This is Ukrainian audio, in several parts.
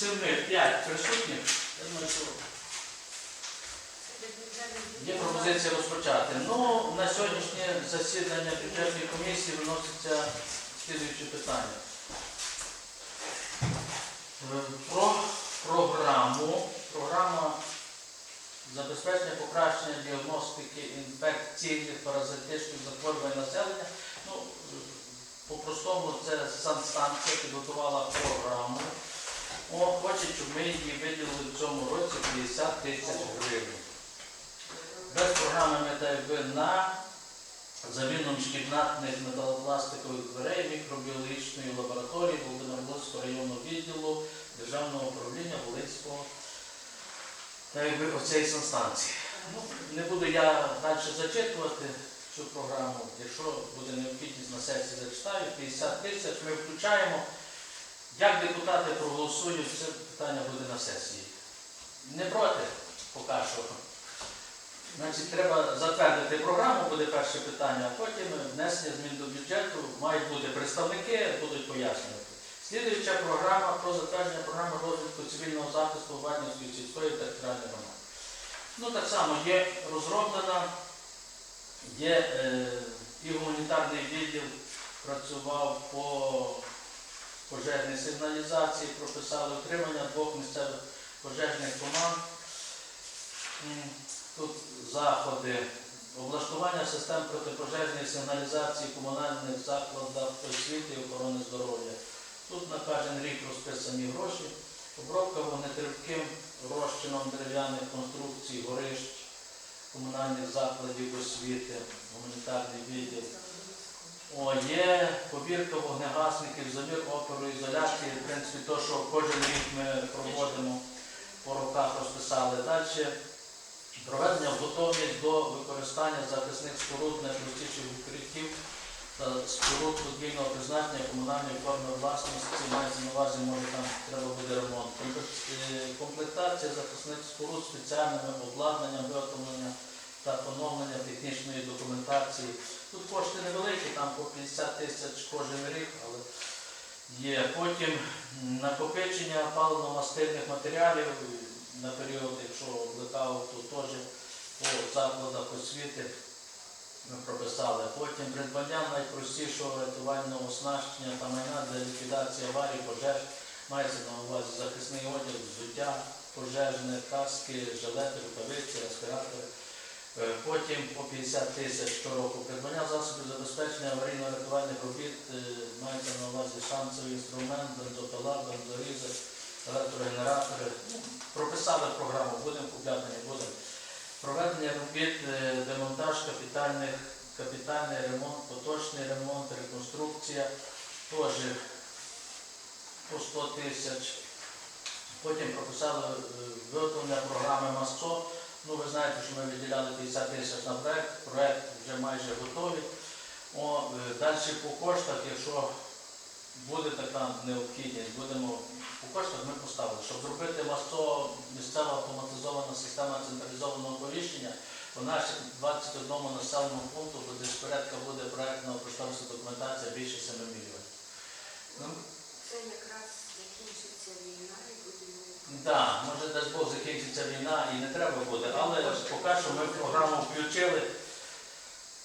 семи, п'ять присутніх. Я думаю, що Є пропозиція розпочати. Ну, на сьогоднішнє засідання бюджетної комісії виноситься слідуючі питання. Е, Про програму. Програма забезпечення покращення діагностики інфекційних паразитичних захворювань населення. Ну, по-простому це санстанція підготувала програму. О, хоче, щоб ми її виділили в цьому році 50 тисяч гривень. Без програми ми якби на заміну міжкімнатних металопластикових дверей мікробіологічної лабораторії Володимир-Волинського районного відділу Державного управління Волинського та якби оцеї санстанції. Ну, не буду я далі зачитувати цю програму. Якщо буде необхідність на сесії зачитаю, 50 тисяч ми включаємо. Як депутати проголосують, це питання буде на сесії. Не проти поки що. Значить, треба затвердити програму, буде перше питання, а потім внесення змін до бюджету. Мають бути представники, будуть пояснювати. Слідуюча програма про затвердження програми розвитку цивільного захисту Варнівської сільської територіальної громади. Ну, так само є розроблена, є е, і гуманітарний відділ працював по пожежній сигналізації, прописали отримання двох місцевих пожежних команд. Тут заходи, облаштування систем протипожежної сигналізації комунальних закладах освіти і охорони здоров'я. Тут на кожен рік розписані гроші, обробка вогнетривким розчином дерев'яних конструкцій, горищ, комунальних закладів освіти, гуманітарний відділ. О, є побірка вогнегасників, замір опору ізоляції, в принципі, то, що кожен рік ми проводимо по роках розписали. Далі проведення готовність до використання захисних споруд найпростіших укриттів та споруд подвійного призначення комунальної форми власності мається на увазі, може там треба буде ремонт. Е, Комплектація захисних споруд спеціальними обладнанням, виготовлення та поновлення технічної документації. Тут кошти невеликі, там по 50 тисяч кожен рік, але є. Потім накопичення паливно-мастильних матеріалів на період, якщо блекаут, то теж по закладах освіти ми прописали. Потім придбання найпростішого рятувального оснащення та майна для ліквідації аварій, пожеж. Мається на увазі захисний одяг, взуття, пожежне, каски, жилети, рукавиці, респіратори. Е, Потім по 50 тисяч щороку придбання засобів забезпечення аварійно-рятувальних робіт е, мається на увазі шансовий інструмент, бензопила, бензорізи, електрогенератори. Ну, прописали програму, будемо купляти, не будемо. Проведення робіт, е, демонтаж капітальних, капітальний ремонт, поточний ремонт, реконструкція, теж по 100 тисяч. Потім прописали виготовлення програми МАСЦО. Ну, ви знаєте, що ми виділяли 50 тисяч на проект, проект вже майже готовий. Е, далі по коштах, якщо буде така необхідність, будемо по коштах ми поставили, щоб зробити МАСЦО місцева автоматизована система централізованого оповіщення, у наших 21 населеному пункту буде порядка буде проектна кошторисна документація більше 7 мільйонів. Це якраз закінчиться війна і будемо. Так, може дасть Бог закінчиться війна і не треба буде, але поки що ми в програму включили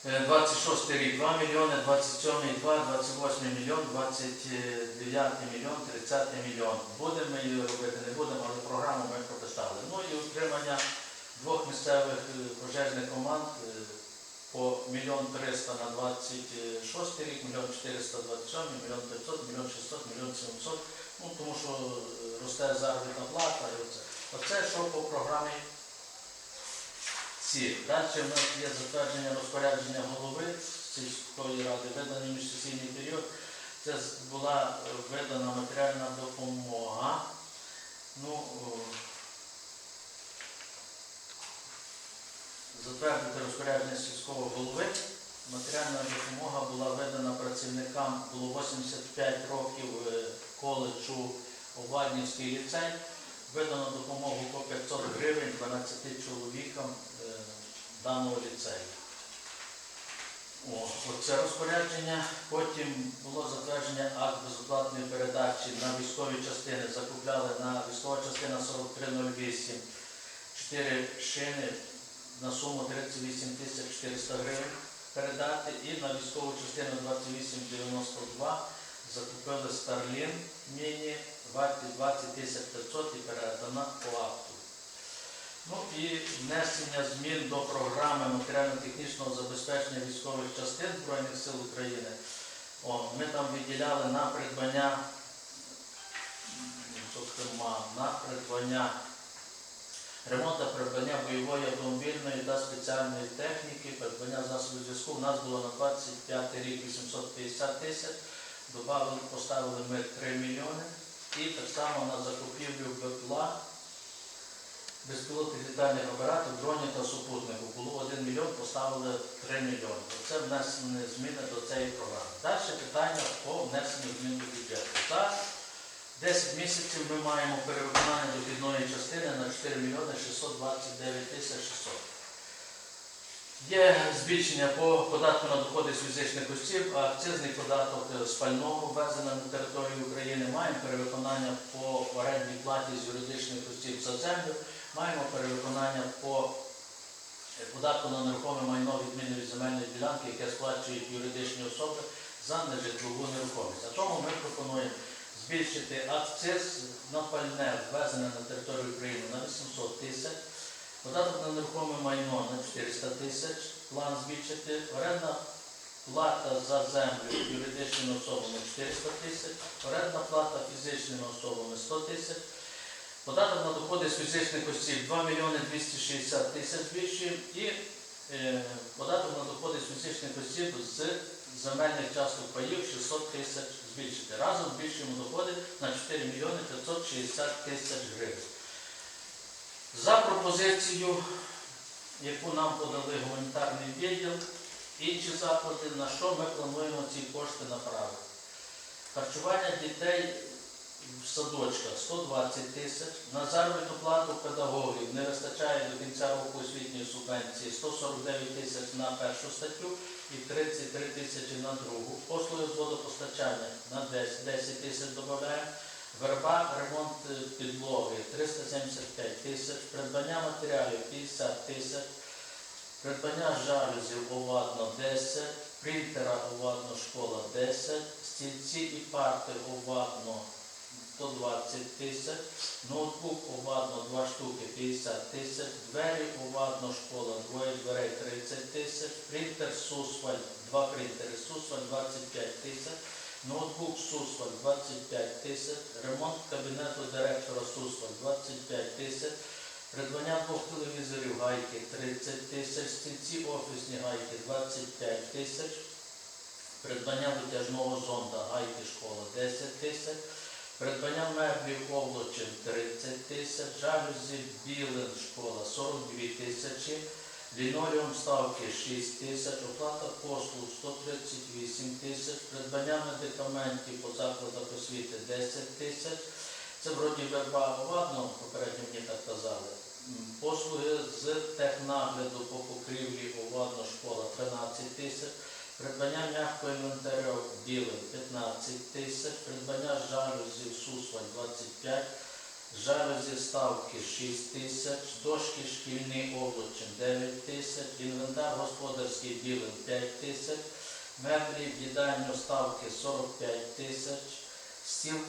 е, 26 рік 2 мільйони, 27 2, 28 мільйон, 29 мільйон, 30 мільйон. Будемо ми її робити, не будемо, але програму ми прописали. Ну і утримання двох місцевих е, пожежних команд е, по мільйон 300 на 26 рік, мільйон 427, мільйон 500, мільйон 600, мільйон 700. Ну, тому що е, росте заробітна плата і оце. Оце що по програмі ці. Далі в нас є затвердження розпорядження голови сільської ради, виданий міжсесійний період. Це була е, видана матеріальна допомога. Ну, затвердити розпорядження сільського голови. Матеріальна допомога була видана працівникам, було 85 років е, коледжу Оваднівський ліцей. Видано допомогу по 500 гривень 12 чоловікам е, даного ліцею. О, оце розпорядження. Потім було затвердження акт безоплатної передачі на військові частини. Закупляли на військова частина 4308 4 шини на суму 38 400 гривень передати. І на військову частину 2892 закупили Starlin міні 20 тисяч 500 і передана по акту. Ну і внесення змін до програми матеріально-технічного забезпечення військових частин Збройних сил України. О, ми там виділяли на придбання, зокрема, на придбання ремонт та придбання бойової автомобільної та спеціальної техніки, придбання засобів зв'язку. У нас було на 25 рік 850 тисяч. Добавили, поставили ми 3 мільйони. І так само на закупівлю БПЛА безпілотних літальних апаратів, дронів та супутників. Було 1 мільйон, поставили 3 мільйони. Це внесені зміни до цієї програми. Далі питання по внесенню змін до бюджету. За 10 місяців ми маємо перевиконання дохідної частини на 4 мільйони 629 тисяч 600. Є збільшення по податку на доходи з фізичних осіб, акцизний податок з пального ввезеного на територію України. Маємо перевиконання по орендній платі з юридичних осіб за землю. Маємо перевиконання по е, податку на нерухоме майно відміни від земельної ділянки, яке сплачують юридичні особи за нежитлову нерухомість. А тому ми пропонуємо збільшити акциз на пальне, ввезене на територію України на 800 тисяч, податок на нерухоме майно на 400 тисяч, план збільшити, орендна плата за землю юридичними особами 400 тисяч, орендна плата фізичними особами 100 тисяч, Податок на доходи з фізичних осіб 2 мільйони 260 тисяч збільшуємо і е, податок на доходи з фізичних осіб з земельних часток паїв 600 тисяч збільшити. Разом збільшуємо доходи на 4 мільйони 560 тисяч гривень. За пропозицію, яку нам подали гуманітарний відділ, інші заклади, на що ми плануємо ці кошти направити. Харчування дітей в садочках 120 тисяч, на заробітну плату педагогів не вистачає до кінця року освітньої субвенції. 149 тисяч на першу статтю і 33 тисячі на другу. Послуги з водопостачання на 10, 10 тисяч додаємо. Верба, ремонт е, підлоги 375 тисяч, придбання матеріалів 50 тисяч, придбання жалюзів овадно 10, принтера овадно школа 10, стільці і парти овадно 120 тисяч, ноутбук овадно 2 штуки 50 тисяч, двері овадно школа, двоє дверей 30 тисяч, принтер Сусваль, два принтери Сусваль 25 тисяч, ноутбук Сусваль 25 тисяч, ремонт кабінету директора Сусваль 25 тисяч, придбання двох телевізорів гайки 30 тисяч, стільці офісні гайки 25 тисяч, придбання витяжного зонда гайки школа 10 тисяч, Придбання меблів овлочин 30 тисяч, жалюзі білин школа 42 тисячі, лінолеум ставки 6 тисяч, оплата послуг 138 тисяч, придбання медикаментів по закладах освіти 10 тисяч. Це вроді верба овадно, попередньо мені так казали. Послуги з технагляду по покрівлі овадно школа 13 тисяч. Придбання м'якого інвентарю білим 15 тисяч, придбання жалюзів Сусваль 25, жалюзі ставки 6 тисяч, дошки шкільний овочин 9 тисяч, інвентар господарський білим 5 тисяч, меблі в їдальню ставки 45 тисяч, стіл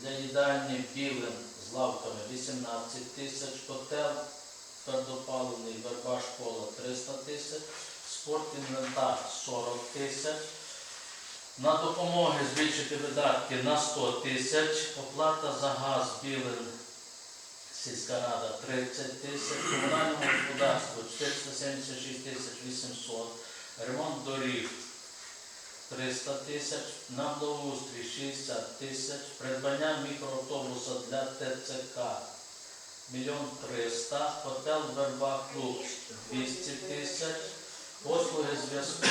для їдальні білим з лавками 18 тисяч, котел твердопаливний верба школа 300 тисяч, спортінвентар 40 тисяч. На допомоги збільшити видатки на 100 тисяч, оплата за газ білин сільська рада 30 тисяч, комунальному господарству 476 тисяч 800, ремонт доріг 300 тисяч, на благоустрій 60 тисяч, придбання мікроавтобуса для ТЦК 1 300 хотел Верба Клуб 200 тисяч, Послуги зв'язку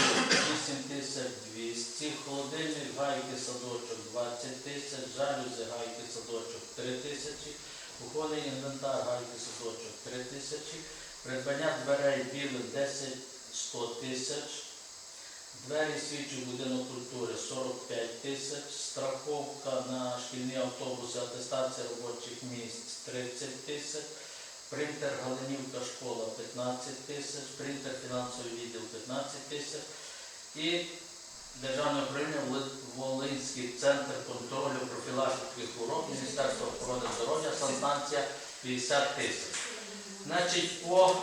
8200, холодильник гайки садочок 20 тисяч, жалюзі гайки садочок 3 тисячі, кухонний інвентар гайки садочок 3 тисячі, придбання дверей білих 10 100 тисяч, двері свідчі будинок культури 45 тисяч, страховка на шкільні автобуси, атестація робочих місць 30 тисяч, принтер Галинівка школа 15 тисяч, принтер фінансовий відділ 15 тисяч. І Державне управління Волинський центр контролю профілактики хвороб Міністерства охорони здоров'я. Санстанція 50 тисяч. Значить, по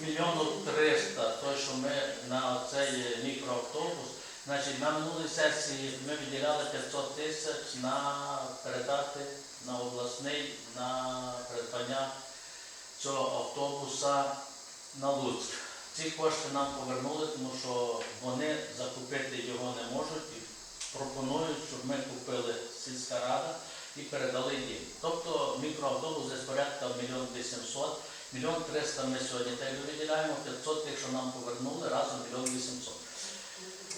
мільйону триста, той, що ми на цей мікроавтобус, значить, на минулій сесії ми виділяли 500 тисяч на передати на обласний на придбання цього автобуса на Луцьк. Ці кошти нам повернули, тому що вони закупити його не можуть і пропонують, щоб ми купили сільська рада і передали їм. Тобто мікроавтобус десь порядка мільйон 800, мільйон 300 ми сьогодні так виділяємо, 500 тих, що нам повернули, разом мільйон 800.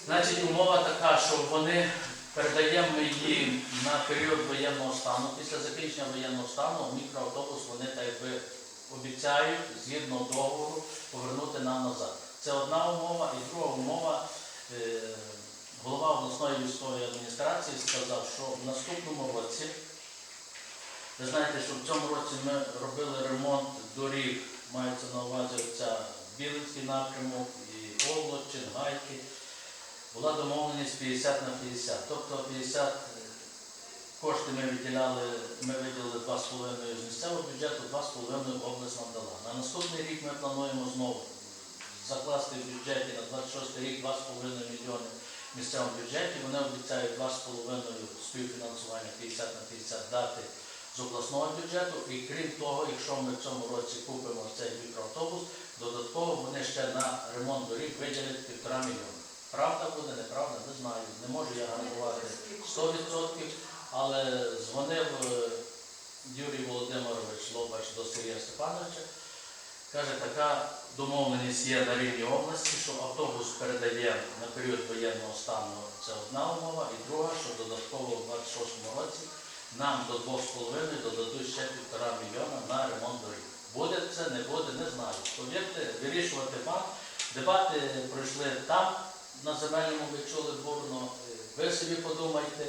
Значить, умова така, що вони передаємо їм на період воєнного стану. Після закінчення воєнного стану мікроавтобус вони так якби обіцяють згідно договору повернути нам назад. Це одна умова. І друга умова. е, Голова обласної військової адміністрації сказав, що в наступному році, ви знаєте, що в цьому році ми робили ремонт доріг, мається на увазі ця Білинський напрямок і Овлочин, Гайки. Була домовленість 50 на 50. Тобто 50 кошти ми виділяли, ми виділили 2,5 з місцевого бюджету, 2,5 область нам дала. На наступний рік ми плануємо знову закласти в бюджеті на 26 рік 2,5 мільйони в місцевому бюджеті. Вони обіцяють 2,5 співфінансування 50 на 50 дати з обласного бюджету. І крім того, якщо ми в цьому році купимо цей мікроавтобус, додатково вони ще на ремонт доріг виділять півтора мільйона. Правда буде, неправда, не знаю. Не можу я гарантувати 100%, але дзвонив е, Юрій Володимирович Лобач до Сергія Степановича. Каже, така домовленість є на рівні області, що автобус передає на період воєнного стану. Це одна умова. І друга, що додатково в 26-му році нам до 2,5 додадуть ще півтора мільйона на ремонт доріг. Буде це, не буде, не знаю. Повірте, вирішувати вам. Дебати пройшли там, на земельному ви чули бурно. Ви собі подумайте,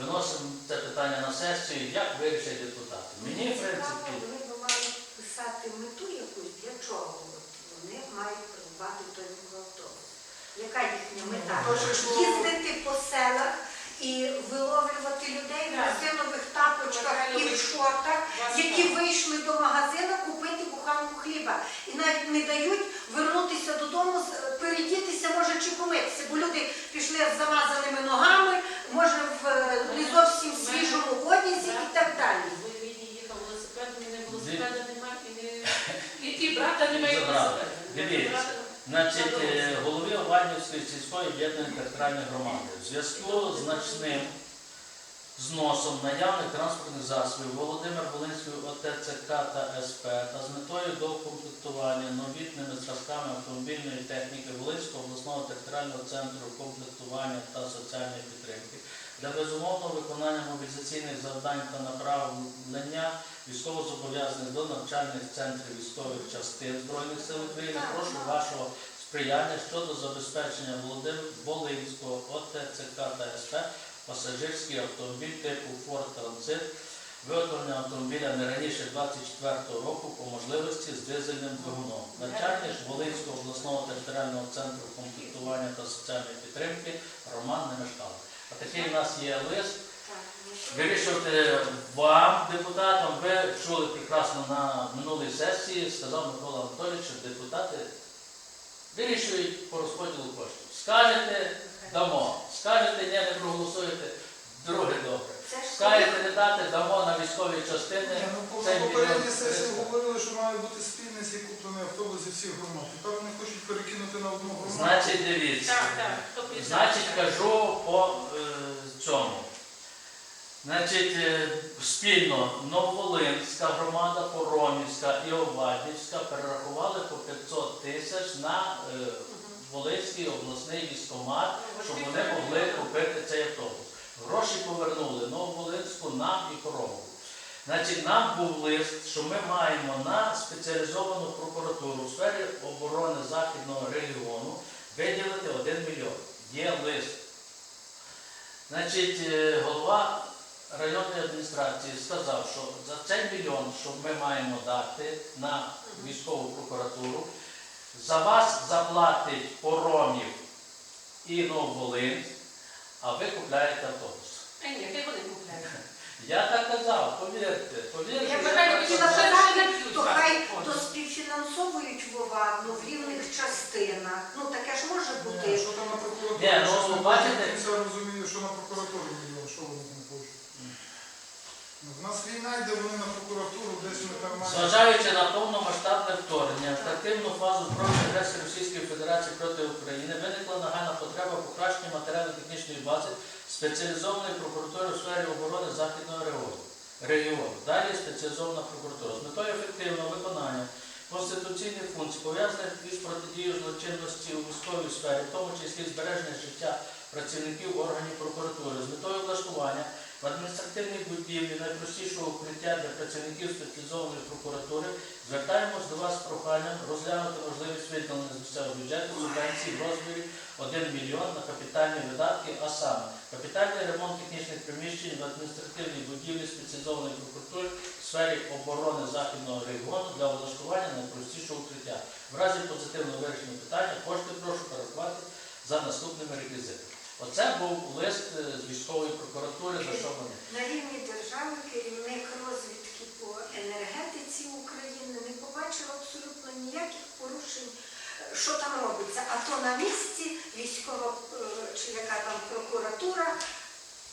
виносимо це питання на сесію, як вирішать депутати. Мені, в принципі, Вони мають писати мету якусь, для чого вони мають придбати той мікроавтобус. Яка їхня мета? Ну, Їздити по селах і виловлювати людей в резинових тапочках і в шортах, які вийшли до магазину купити буханку хліба. І навіть не дають вернутися додому, з- передітися, може, чи помитися, бо люди пішли з замазаними ногами, може, в е, не зовсім свіжому одязі і так далі. Ви мені їхав велосипед, у мене велосипеда немає, і, не... брата немає велосипеда. Значить, е, голові Овальнівської сільської об'єднаної територіальної громади. В зв'язку з значним зносом наявних транспортних засобів Володимир Волинської ОТЦК та СП та з метою доукомплектування новітними зразками автомобільної техніки Волинського обласного територіального центру комплектування та соціальної підтримки для безумовного виконання мобілізаційних завдань та направлення військовозобов'язаних до навчальних центрів військових частин Збройних сил України. Прошу вашого сприяння щодо забезпечення Володимир Волинського ОТЦК та СП пасажирський автомобіль типу Ford Transit, виготовлення автомобіля не раніше 24 року по можливості з дизельним двигуном. Начальник Волинського обласного територіального центру комплектування та соціальної підтримки Роман Немешкал. А такий у нас є лист. Вирішувати вам, депутатам, ви чули прекрасно на минулій сесії, сказав Микола Анатолійович, що депутати вирішують по розподілу коштів. Скажете, дамо. Скажете, ні, не проголосуєте, друге добре. Скажете, не дати, дамо на військові частини. Ні, по Цей на попередній сесії говорили, що має бути спільний цей куплений автобус зі всіх громад. Тепер вони хочуть перекинути на одну громаду. Значить, дивіться. Так, так. Значить, кажу по е, цьому. Значить, е, спільно Нововолинська громада, Поромівська і Овадівська перерахували по 500 тисяч на е, Волинський обласний військомат, щоб вони могли купити цей автобус. Гроші повернули Нововолинську нам і Корову. Значить, нам був лист, що ми маємо на спеціалізовану прокуратуру у сфері оборони Західного регіону виділити 1 мільйон. є лист. Значить, е, голова районної адміністрації сказав, що за цей мільйон, що ми маємо дати на військову прокуратуру, за вас заплатить Поромів і Нововолинськ, а ви купляєте автобус. А ні, хай вони купляють. Я так казав, повірте, повірте. Я я то хай то співфінансовують вовак, ну в рівних частинах. Ну таке ж може Ні, бути. Що там на прокуратурі? Ні, ну, бачите- кінця розумію, що на прокуратурі мільйон, що вони там. Ну, нас війна йде, на прокуратуру. Зважаючи на повномасштабне вторгнення, в активну фазу збройної агресії Російської Федерації проти України виникла нагальна потреба покращення матеріально-технічної бази спеціалізованої прокуратури у сфері оборони Західного регіону. Далі спеціалізована прокуратура. З метою ефективного виконання конституційних функцій, пов'язаних із протидією злочинності у військовій сфері, в тому числі збереження життя працівників органів прокуратури, з метою влаштування в адміністративній будівлі найпростішого укриття для працівників спеціалізованої прокуратури звертаємось до вас з проханням розглянути можливість виділення з місцевого бюджету субвенції в розмірі 1 мільйон на капітальні видатки, а саме капітальний ремонт технічних приміщень в адміністративній будівлі спеціалізованої прокуратури в сфері оборони західного регіону для облаштування найпростішого укриття. В разі позитивного вирішення питання кошти прошу перерахувати за наступними реквізитами. Оце був лист е, з військової прокуратури, за що вони. На рівні держави керівник розвідки по енергетиці України не побачив абсолютно ніяких порушень, е, що там робиться. А то на місці військова е, чи яка там прокуратура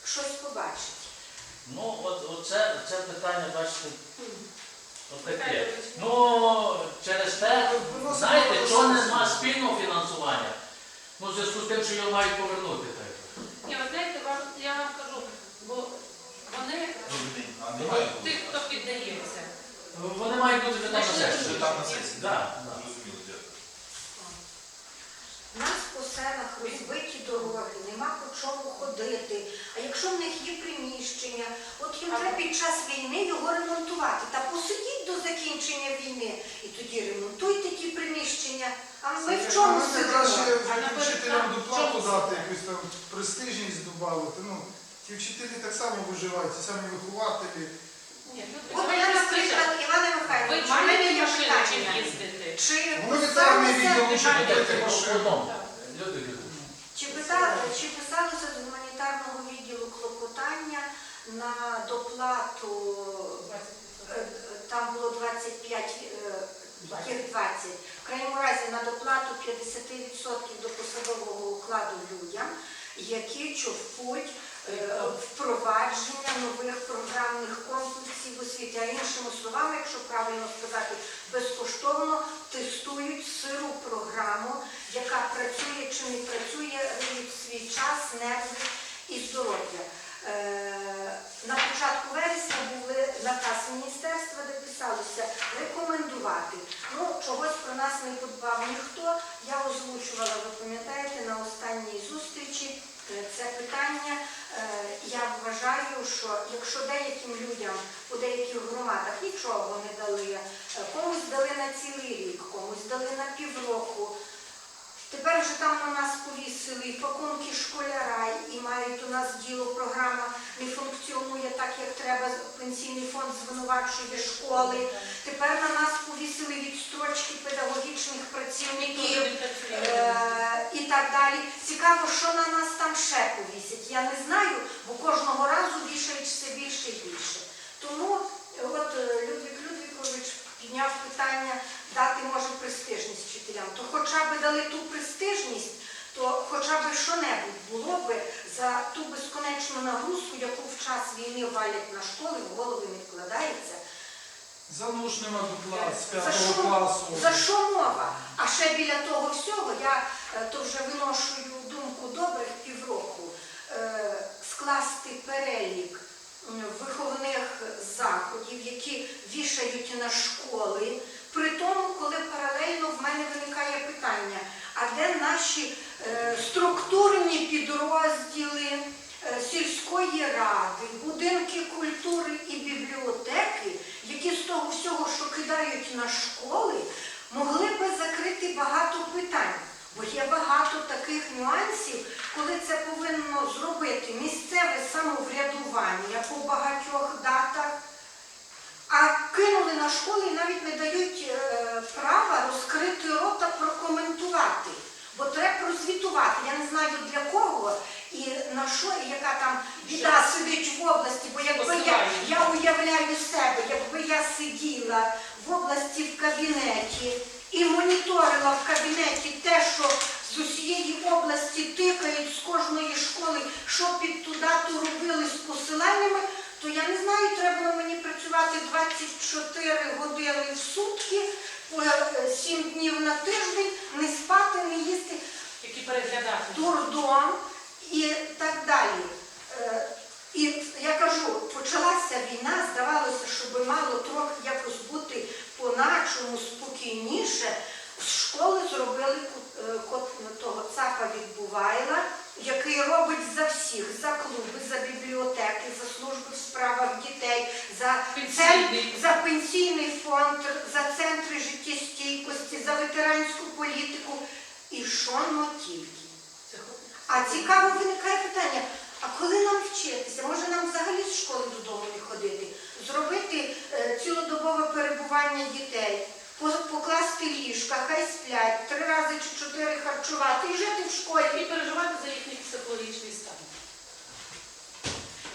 щось побачить. Ну, от оце це питання, бачите, отаке. Ну, через те, знаєте, чого нема спільного фінансування? Ну, в зв'язку з тим, що його мають повернути. так. Ні, ви знаєте, вам, я вам кажу, бо вони, А немає тих, хто піддається, Вони мають бути вже там на сесії. Вже там на сесії. Да, да. Зрозуміло, дякую. У нас по селах розбиті дороги, нема по чому ходити. А якщо в них є приміщення, от їм треба під час війни його ремонтувати. Та посидіть до закінчення війни і тоді ремонтуйте ті приміщення. А ми в чому краще сидимо? А на вчителям доплату чому дати, якусь там престижність додати. Ну, ті вчителі так само виживають, ті самі вихователі. ні, ну, От я, наприклад, Івана ви Михайловича, в мене маєте є машину чим питання. їздити? Чи Вони від армії писалося, відділу, що купити машину. Люди, чи писали- чи писалося з гуманітарного відділу клопотання на доплату Е, Там було 25, е, яких 20. В крайньому разі на доплату 50% до посадового укладу людям, які човпуть е, впровадження нових програмних комплексів в освіті. А іншими словами, якщо правильно сказати, безкоштовно тестують сиру програму, яка працює чи не працює, риють свій час, нерви і здоров'я. Е, На початку вересня був наказ міністерства, де писалося рекомендувати. Ну, чогось про нас не подбав ніхто. Я озвучувала, ви пам'ятаєте, на останній зустрічі е, це питання. Е, Я вважаю, що якщо деяким людям у деяких громадах нічого не дали, е, комусь дали на цілий рік, комусь дали на півроку. Тепер вже там на нас повісили і пакунки школяра, і мають у нас діло програма не функціонує так, як треба. Пенсійний фонд звинувачує школи. Тепер на нас повісили відстрочки педагогічних працівників е, і так далі. Цікаво, що на нас там ще повісять. Я не знаю, бо кожного разу вішають все більше і більше. Тому от е, Людвік Людвікович підняв питання дати може престижність вчителям. То хоча б дали ту престижність, то хоча б що-небудь було б за ту безконечну нагрузку, яку в час війни валять на школи, в голови не вкладається. За нуж нема доплат За п'ятого що, класу. за що мова? А ще біля того всього я е, то вже виношую думку добрих півроку е, скласти перелік виховних заходів, які вішають на школи. При тому, коли паралельно в мене виникає питання, а де наші е, структурні підрозділи е, сільської ради, будинки культури і бібліотеки, які з того всього, що кидають на школи, могли би закрити багато питань. Бо є багато таких нюансів, коли це повинно зробити місцеве самоврядування по багатьох датах, а кинули на школи і навіть не дають е, права розкрити рота прокоментувати. Бо треба прозвітувати. Я не знаю для кого і на що, і яка там біда сидить в області. Бо якби я, я уявляю себе, якби я сиділа в області в кабінеті і моніторила в кабінеті те, що з усієї області тикають з кожної школи, що під ту дату робили з посиланнями, то я не знаю, треба було мені працювати 24 години в сутки, по 7 днів на тиждень, не спати, не їсти Які переглядати. дурдом і так далі. Е, І я кажу, почалася війна, здавалося, щоб мало трохи якось бути по-начому спокійніше. З школи зробили е, кот того ЦАПа відбувайла, який робить за всіх, за клуби, за бібліотеки, за служби в справах дітей, за Пенсійний. за пенсійний фонд, за центри життєстійкості, за ветеранську політику. І що тільки. А цікаво виникає питання, а коли нам вчитися? Може нам взагалі з школи додому не ходити? Зробити е, цілодобове перебування дітей, покласти ліжка, хай сплять, три рази чи чотири харчувати і жити в школі. І переживати за їхній психологічний стан.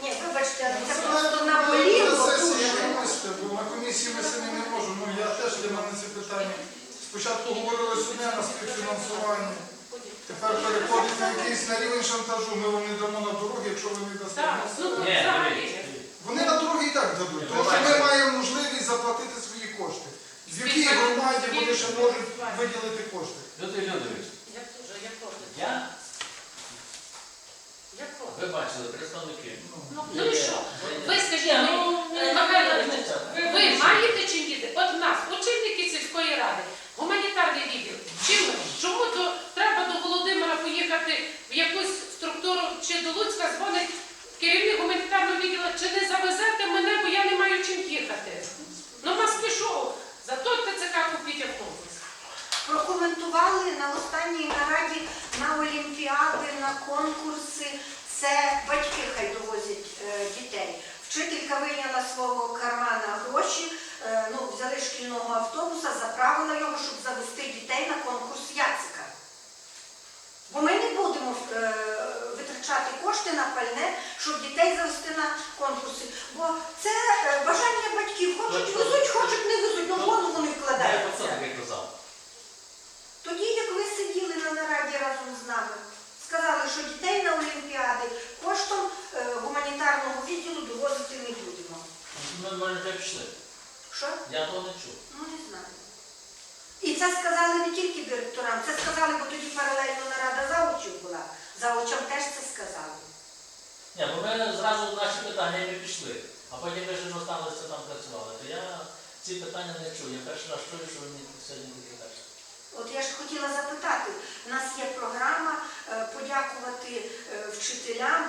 Ні, вибачте, це Ну, просто на наболіло дуже. вибачте, бо на комісії ми самі не можемо. Ну я теж для мене це питання. Спочатку говорили одне на співфінансуванні, Потім. тепер переходить на якийсь на рівень шантажу. Ми вам не дамо на дороги, якщо ви не дасте. Так, ну, взагалі. Вони на дороги і так дадуть, тому що ми маємо можливість заплатити свої кошти. В якій громаді вони ще можуть виділити кошти? Люди Людович, Я теж, я проти. я, Я проти. ви бачили, представники. Ну, ну і що? Ви скажіть ну, е, Михайло, різниця. ви маєте чим діти? От в нас, очільники сільської ради, гуманітарний відділ. Чим ми? Чому до, треба до Володимира поїхати в якусь структуру чи до Луцька дзвонить керівник гуманітарного відділу, чи не завезете мене, бо я не маю чим їхати. Ну нас пішов. Зато ТЦК купіть автобус. Прокоментували на останній нараді на олімпіади, на конкурси. Це батьки хай довозять е, дітей. Вчителька вийняла з свого кармана гроші, е, ну, взяли шкільного автобуса, заправила його, щоб завести дітей на конкурс Яцика. Бо ми не будемо е, витрачати кошти на пальне, щоб дітей завести на конкурси. Бо це е, бажання батьків. Хочуть везуть, хочуть не везуть, ну в голову не Я про це вкладаються. таке казав. Тоді, як ви сиділи на нараді разом з нами, сказали, що дітей на Олімпіади коштом е, гуманітарного відділу довозити не будемо. Ми, може, вже пішли. Що? Я того не чув. Ну не знаю. І це сказали не тільки директорам, це сказали, бо тоді паралельно нарада заучів була. Заучам теж це сказали. Ні, бо ми зразу наші питання не пішли. А потім ви ж залишилися там працювали. То я ці питання не чую. Я перший раз чую, що мені сьогодні таке кажете. От я ж хотіла запитати, у нас є програма е, подякувати е, вчителям.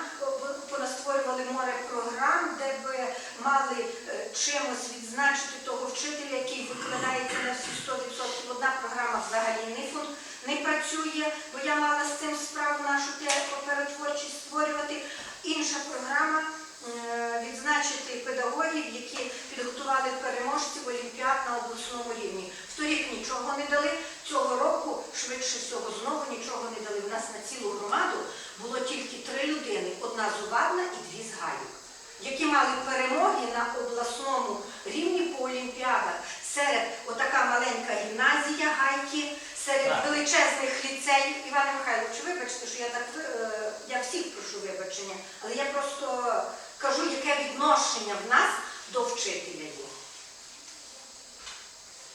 Понастворювали море програм, де би мали е, чимось відзначити того вчителя, який викладається на всі 100%. Одна програма взагалі не, фун- не працює, бо я мала з цим справу нашу оператворчість створювати. Інша програма е, відзначити педагогів, які підготували переможців олімпіад на обласному рівні. Вторік нічого не дали, цього року швидше всього знову нічого не дали. У нас на цілу громаду було тільки три людини: одна зубарна і дві з гайок, які мали перемоги на обласному рівні по олімпіадах. Серед отака маленька гімназія гайки, серед Так. величезних ліцеїв. Іване Михайловичу, вибачте, що я так е, я всіх прошу вибачення, але я просто кажу, яке відношення в нас до вчителя є.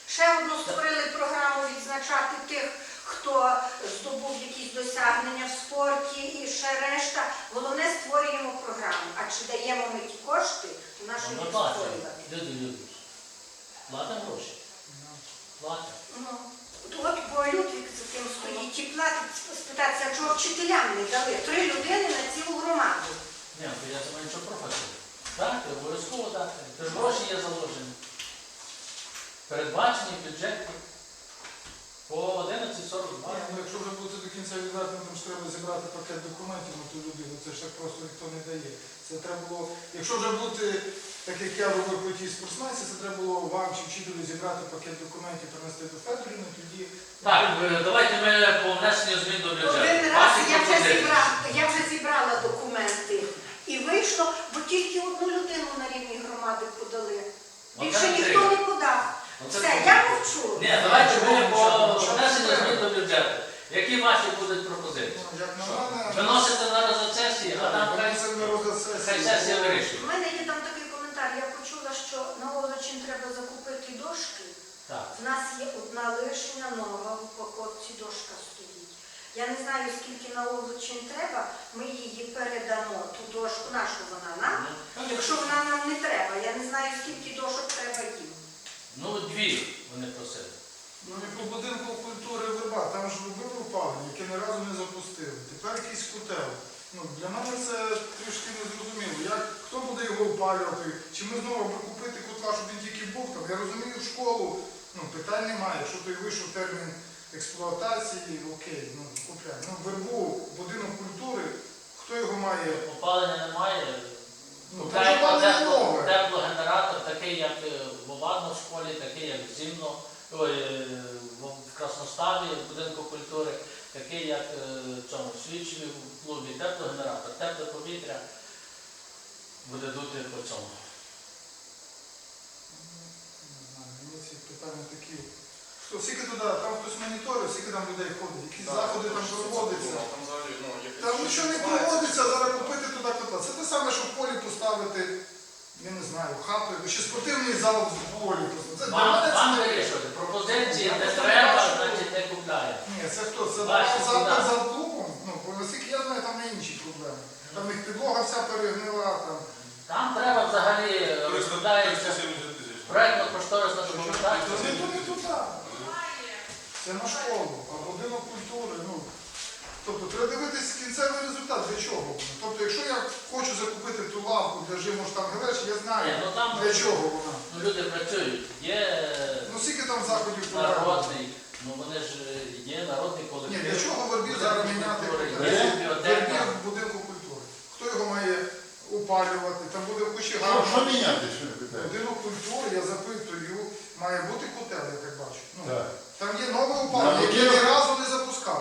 Ще одну створили програму відзначати тих, хто здобув якісь досягнення в спорті і ще решта. Головне створюємо програму. А чи даємо ми ті кошти, то нашу Ну, їх Ми платимо. створювати. Люди Людович. Платимо гроші. Платимо. Ну, от бо Людвік за тим стоїть і платить спитатися, а чого вчителям не дали. Три людини на цілу громаду. Ні, то я це нічого проти. Так, обов'язково дати. Тож гроші є заложені. Передбачені в бюджеті. По 11.42. Ні, ну якщо вже бути до кінця відверто, там ж треба зібрати пакет документів на ту людину, це ж так просто ніхто не дає. Це треба було, якщо вже бути, так як я робив по тій спортсменці, це треба було вам чи вчителю зібрати пакет документів, принести до Федорівни, тоді Так, е, давайте ми по внесенню змін до бюджету. Один раз я вже зібрала, я вже зібрала документи. І вийшло, бо тільки одну людину на рівні громади подали. Більше ніхто не подав. Все, я мовчу. Ні, давайте ми по внесенню змін до бюджету. Які ваші будуть пропозиції? ну, Виносите на розгляд сесії, а там хай, хай сесії. У мене є там такий коментар. Я почула, що на Олочин треба закупити дошки. Так. В нас є одна лишня нова в упаковці дошка стоїть. Я не знаю, скільки на Олочин треба, ми її передамо, ту дошку, нашу вона нам. Якщо вона нам не треба, я не знаю, скільки дошок треба їм. Ну, дві вони просили. Ну і по будинку культури верба, там ж робили опалення, яке ні разу не запустили. Тепер якийсь котел. Ну, для мене це трішки незрозуміло. Як, хто буде його опалювати? Чи ми знову аби купити котла, щоб він тільки був там? Я розумію, в школу ну, питань немає. Якщо той вийшов термін експлуатації, окей, ну купляй. Ну, вербу, будинок культури, хто його має? Опалення немає. Ну, опалення тепло- теплогенератор, такий, як е, в Овадно в школі, такий, як в Зімно, ой, е, в- Красноставі, в будинку культури, такий, як е, в цьому в Свічеві в клубі, теплогенератор, тепле повітря буде дути по цьому. Питання такі. Хто, скільки туди, там хтось моніторить, скільки там людей ходить, які заходи там проводяться. Там ну, Там нічого не проводиться, зараз купити туди котла. Це те саме, що в полі поставити, я не знаю, хату, чи спортивний зал в полі. Це для Вам, мене це вам не вирішувати. Пропозиції не треба, значить не купляємо. Ні, це хто? Це Бачите, запит да. за клубом. Ну, бо наскільки я знаю, там не інші проблеми. Там них підлога вся перегнила, там. Там треба взагалі розглядається 370 тисяч. проєктно-кошторисна То документація. не то, не туди. Це на школу, а будинок культури, ну. Тобто треба дивитися кінцевий результат, для чого. воно. Тобто, якщо я хочу закупити ту лавку для жиму штангелеш, я Ні, знаю, ну там для чого вона. ну, люди працюють. Є Ну скільки там заходів проведено? народний, ну вони ж є народний Ні, колектив. для чого вербі зараз міняти культури. Є в будинку культури. Хто його має опалювати? Там буде в кучі Що, гарно. що міняти, що ви питаєте? Будинок культури, я запитую, має бути котел, я так бачу. Ну, Так. Там є нове опалення, яке ні разу не запускали.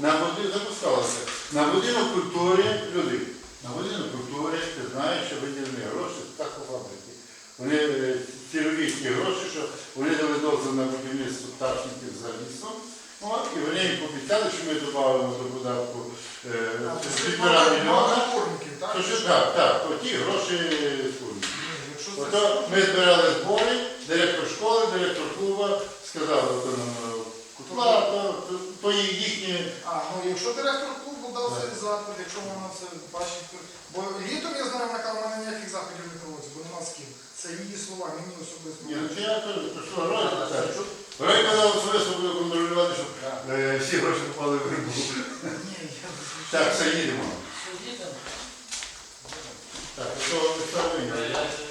На будинок запускалося. На будинок культури люди. На будинок культури ти знаєш, що виділені гроші так по фабриці. Вони е, цільові гроші, що вони дали дозвіл на будівництво пташників за лісом. От, і вони їм пообіцяли, що ми додамо до податку е, півтора мільйона. так? Так, так, то ті гроші Ото ми збирали збори, директор школи, директор клубу сказав, нам кутла, то, то, є їхні. А, ну якщо директор клубу дав цей заклад, якщо вона це бачить, то- бо літом я знаю, вона в мене ніяких заходів не проводиться, бо нема з ким. Це її слова, мені особисто. Ні, ну я кажу, то що Рой так. Казав особисто буде контролювати, щоб е, всі гроші попали в рибу. Ні, я Так, все їдемо. Що, їдемо? Так, що ви